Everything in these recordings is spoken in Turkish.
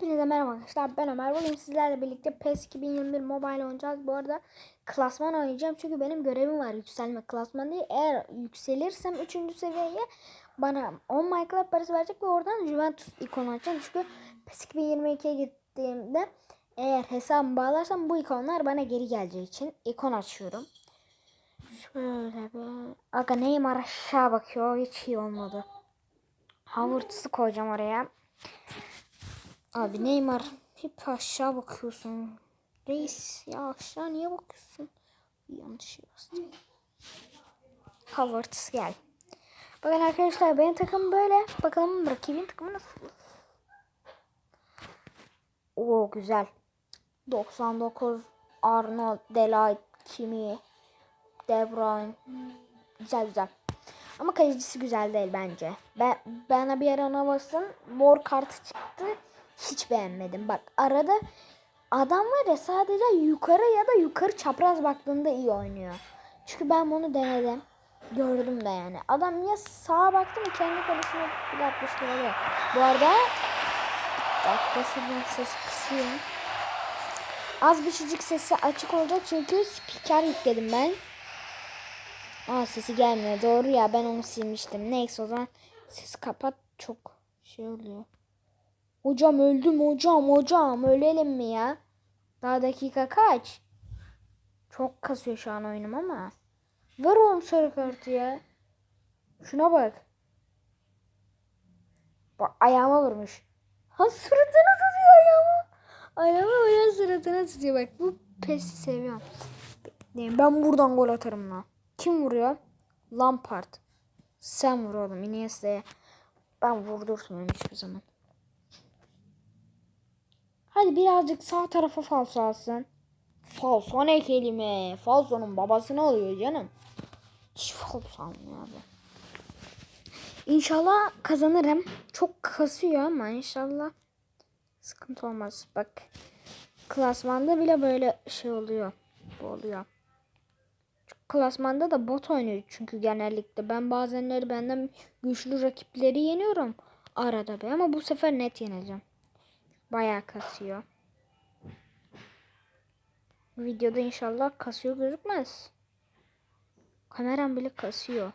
Hepinize merhaba arkadaşlar ben Ömer. Bugün sizlerle birlikte PES 2021 Mobile oynayacağız. Bu arada klasman oynayacağım çünkü benim görevim var yükselme klasman değil. Eğer yükselirsem 3. seviyeye bana 10 Minecraft parası verecek ve oradan Juventus ikonu açacağım. Çünkü PES 2022'ye gittiğimde eğer hesabımı bağlarsam bu ikonlar bana geri geleceği için ikon açıyorum. Şöyle bir... Aga Neymar aşağı bakıyor. Hiç iyi olmadı. Havertz'ı koyacağım oraya. Abi Neymar hep aşağı bakıyorsun. Reis ya aşağı niye bakıyorsun? Yanlış şey bastım. Havertz gel. Bakın arkadaşlar benim takım böyle. Bakalım rakibin takımı nasıl? Oo güzel. 99 Arnold, Delight, Kimi, De Bruyne. Güzel güzel. Ama kalecisi güzel değil bence. Ben bana bir ara ona bastım. Mor kartı çıktı. Hiç beğenmedim. Bak arada adam var ya sadece yukarı ya da yukarı çapraz baktığında iyi oynuyor. Çünkü ben bunu denedim. Gördüm de yani. Adam ya sağa baktı mı kendi kalesine bir atmıştı oluyor. Bu arada dakikası ben ses kısıyorum. Az bir şeycik sesi açık olacak çünkü spiker yükledim ben. Aa sesi gelmiyor. Doğru ya ben onu silmiştim. Neyse o zaman sesi kapat. Çok şey oluyor. Hocam öldüm hocam hocam. Ölelim mi ya? Daha dakika kaç? Çok kasıyor şu an oyunum ama. Ver oğlum sarı kartı ya. Şuna bak. Bak ayağıma vurmuş. Ha suratına tutuyor ayağımı. Ayağıma vuruyor suratına tutuyor. Bak bu pesi seviyorum. Ben buradan gol atarım lan. Kim vuruyor? Lampard. Sen vur oğlum Iniesta'ya. Ben vurdurtmuyorum hiçbir zaman. Hadi birazcık sağ tarafa falso alsın. Falso ne kelime? Falso'nun babasını alıyor canım. Hiç falso abi. İnşallah kazanırım. Çok kasıyor ama inşallah sıkıntı olmaz. Bak klasmanda bile böyle şey oluyor. Bu oluyor. Klasmanda da bot oynuyor çünkü genellikle. Ben bazenleri benden güçlü rakipleri yeniyorum. Arada bir ama bu sefer net yeneceğim. Bayağı kasıyor. Videoda inşallah kasıyor gözükmez. Kameram bile kasıyor.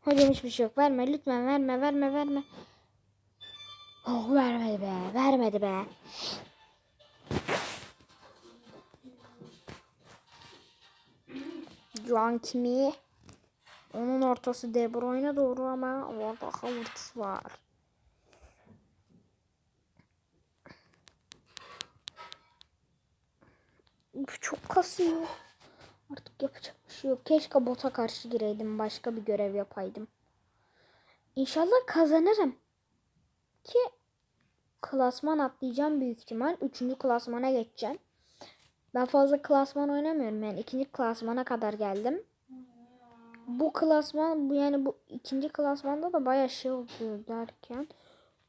Hocam hiçbir şey yok. Verme lütfen verme verme verme. Oh vermedi be. Vermedi be. Juan Kimi. Onun ortası De Bruyne doğru ama orada Havertz var. Çok kasıyor. Artık yapacak bir şey yok. Keşke bota karşı gireydim. Başka bir görev yapaydım. İnşallah kazanırım. Ki klasman atlayacağım büyük ihtimal. Üçüncü klasmana geçeceğim. Ben fazla klasman oynamıyorum. Yani ikinci klasmana kadar geldim. Bu klasman bu yani bu ikinci klasmanda da baya şey oluyor derken.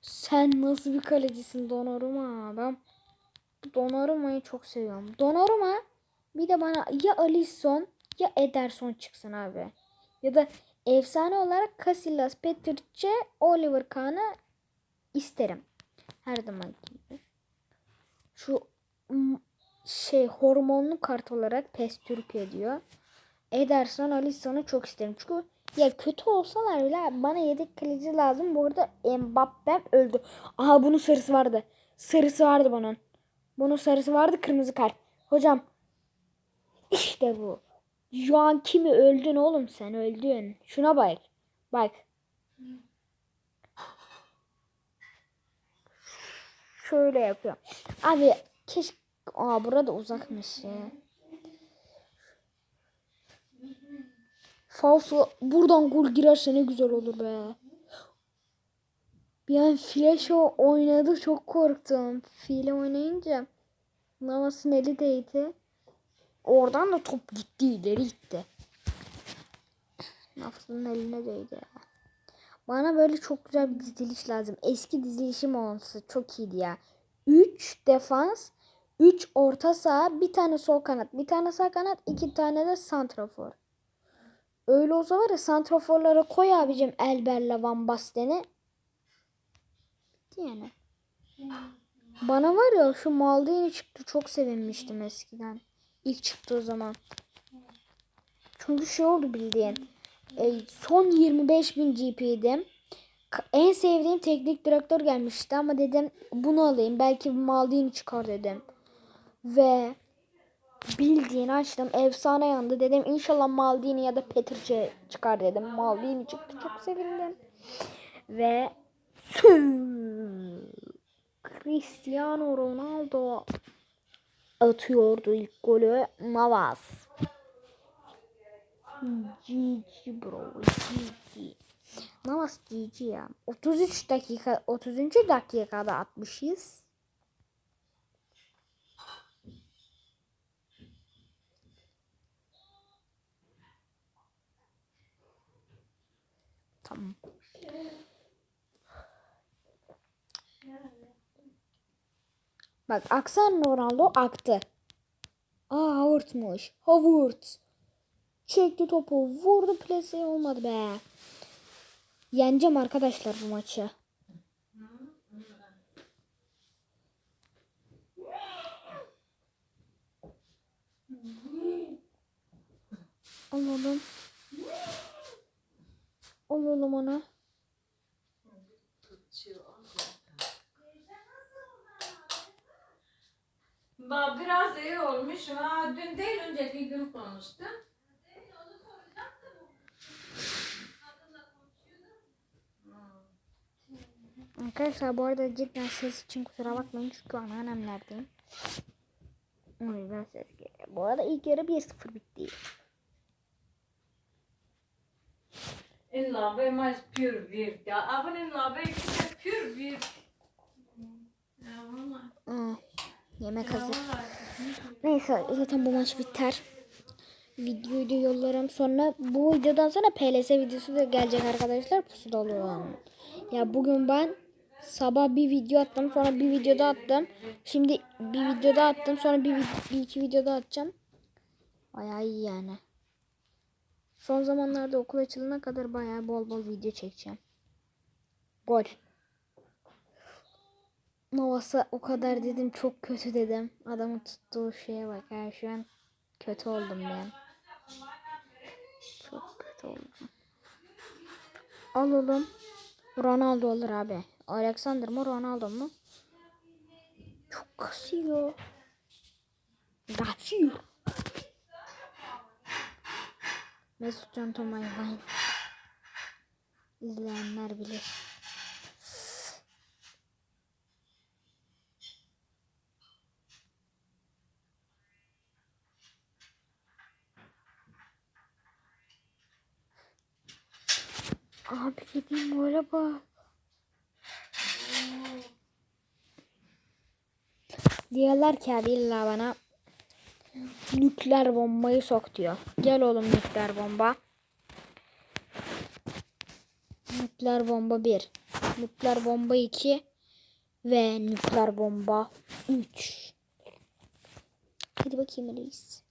Sen nasıl bir kalecisin Donnarumma? Ben Donnarumma'yı çok seviyorum. Donnarumma bir de bana ya Alisson ya Ederson çıksın abi. Ya da efsane olarak Casillas, Petrice, Oliver Kahn'ı isterim. Her zaman gibi. Şu şey hormonlu kart olarak PES Türkiye diyor. Ederson Alisson'u çok isterim. Çünkü ya kötü olsalar bile bana yedek kaleci lazım. Bu arada Mbappe öldü. Aha bunun sarısı vardı. Sarısı vardı bunun. Bunun sarısı vardı kırmızı kart. Hocam işte bu. Şu an kimi öldün oğlum sen öldün. Şuna bak. Bak. Şöyle yapıyor. Abi keşke Aa burada uzakmış ya. Falso buradan gol girerse ne güzel olur be. Bir an flash oynadı çok korktum. File oynayınca Navas'ın eli değdi. Oradan da top gitti ileri gitti. Navas'ın eline değdi ya. Bana böyle çok güzel bir diziliş lazım. Eski dizilişim olsa çok iyiydi ya. 3 defans 3 orta saha, bir tane sol kanat, bir tane sağ kanat, iki tane de santrafor. Öyle olsa var ya santraforlara koy abicim Elber'le Van Basten'i. Bitti yani. Bana var ya şu Maldini çıktı çok sevinmiştim eskiden. İlk çıktığı zaman. Çünkü şey oldu bildiğin. E, son 25.000 GP'ydim. Ka- En sevdiğim teknik direktör gelmişti ama dedim bunu alayım. Belki Maldini çıkar dedim. Ve bildiğin açtım. Efsane yandı dedim. İnşallah Maldini ya da Petrice çıkar dedim. Maldini çıktı. Çok sevindim. Ve Cristiano Ronaldo atıyordu ilk golü. Navas. GG bro. GG. Navas GG ya. 33 dakika 30. dakikada atmışız. Tamam. Bak aksan Ronaldo aktı. Aa Howard'mış. Howard. Çekti topu. Vurdu plase olmadı be. Yeneceğim arkadaşlar bu maçı. Alalım. Alalım onu. Biraz iyi olmuş. Ha, dün değil önceki gün konuştum. Arkadaşlar bu arada cidden ses için kusura bakmayın çünkü anneannemlerdeyim. O yüzden ses geliyor. Bu arada ilk yarı 1-0 bitti. En labe mais pur vir. Ya avon en labe işte pur vir. Ya valla. Yemek hazır. Neyse zaten bu maç biter. Videoyu da yollarım. Sonra bu videodan sonra PLS videosu da gelecek arkadaşlar. Pusuda oluyor. Ya bugün ben sabah bir video attım. Sonra bir videoda attım. Şimdi bir videoda attım. Sonra bir, bir iki videoda atacağım. Bayağı iyi yani. Son zamanlarda okul açılana kadar bayağı bol bol video çekeceğim. Gol. Novas'a o kadar dedim çok kötü dedim. Adamın tuttuğu şeye bak ya şu an kötü oldum ben. Çok kötü oldum. Alalım. Ronaldo olur abi. Alexander mı Ronaldo mu? Çok kasıyor. Kasıyor. Mesut Can Tomay Vine. İzleyenler bilir. Abi gideyim böyle bak. Diyorlar ki abi illa bana nükleer bombayı sok diyor. Gel oğlum nükleer bomba. Nükleer bomba 1. Nükleer bomba 2. Ve nükleer bomba 3. Hadi bakayım reis.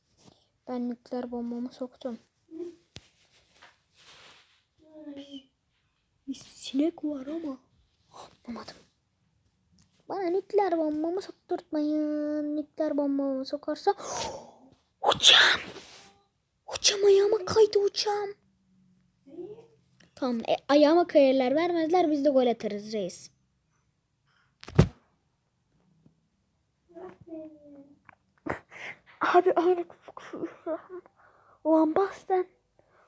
Ben nükleer bombamı soktum. Bir sinek var ama. Anlamadım. Bana nükleer bombamı sokturtmayın. Nükleer bombamı sokarsa uçağım. Uçağım ayağıma kaydı uçağım. Tamam e, ayağıma kayarlar vermezler biz de gol atarız reis. Abi aynı Van Basten.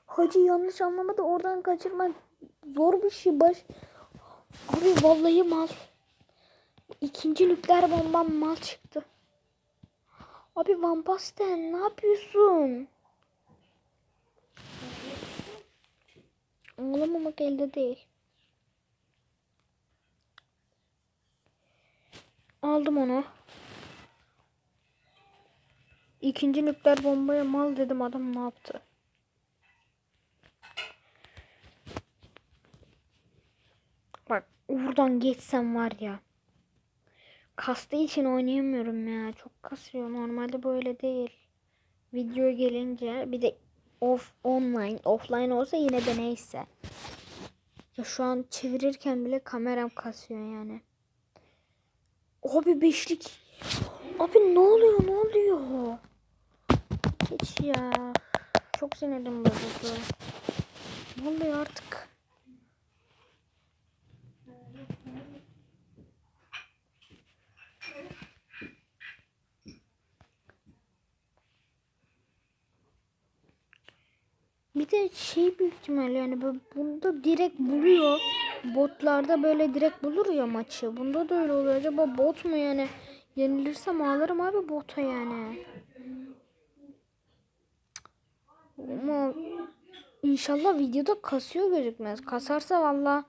Hacı yanlış anlamadı oradan kaçırmak zor bir şey baş. Abi vallahi mal. İkinci nükleer bombam mal çıktı. Abi Van Basten ne yapıyorsun? Ağlamamak elde değil. Aldım onu. İkinci nükleer bombaya mal dedim adam ne yaptı? Bak buradan geçsem var ya. Kastığı için oynayamıyorum ya. Çok kasıyor. Normalde böyle değil. Video gelince bir de off online, offline olsa yine de neyse. Ya şu an çevirirken bile kameram kasıyor yani. Abi beşlik. Abi ne oluyor ne oluyor? Geç ya. Çok sinirim bozuldu. Ne oluyor artık? Bir de şey büyük ihtimal yani bunda direkt buluyor. Botlarda böyle direkt bulur ya maçı. Bunda da öyle oluyor. Acaba bot mu yani? Yenilirsem ağlarım abi bota yani. Ama inşallah videoda kasıyor gözükmez. Kasarsa valla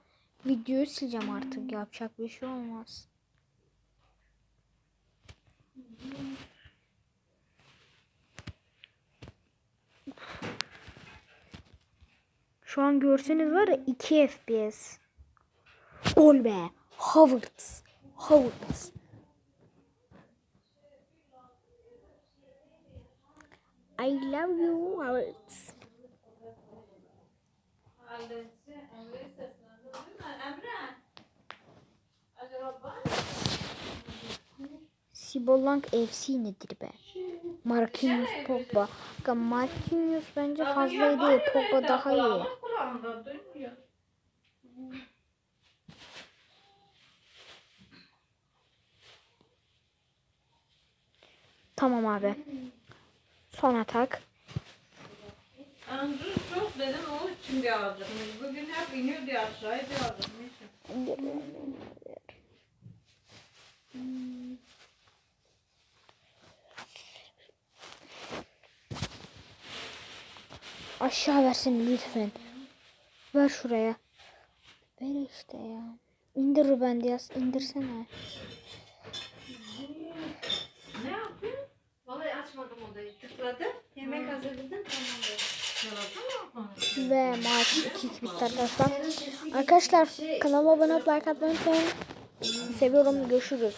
videoyu sileceğim artık. Yapacak bir şey olmaz. Şu an görseniz var ya 2 FPS. Gol be. Havertz. Havertz. I love you Havertz. Sibolang FC nedir be? Marquinhos Pogba. Marquinhos bence fazla değil. Pogba daha iyi. Kulağımda dönüyor. Tamam abi. Son atak. Andrew çok dedim o için bir alacakmış. Bugün hep iniyor diye aşağıya bir alacakmış. Aşağı versin lütfen. Ver şuraya. Ver işte ya. İndir Ruben Diaz. indirsene. Ne yapıyorsun? Vallahi açmadım odayı. Tıkladım. Yemek hazırladım mı? Ve maç 2-2 bitti arkadaşlar. Arkadaşlar kanalıma abone olup like atmayı unutmayın. Seviyorum. Görüşürüz.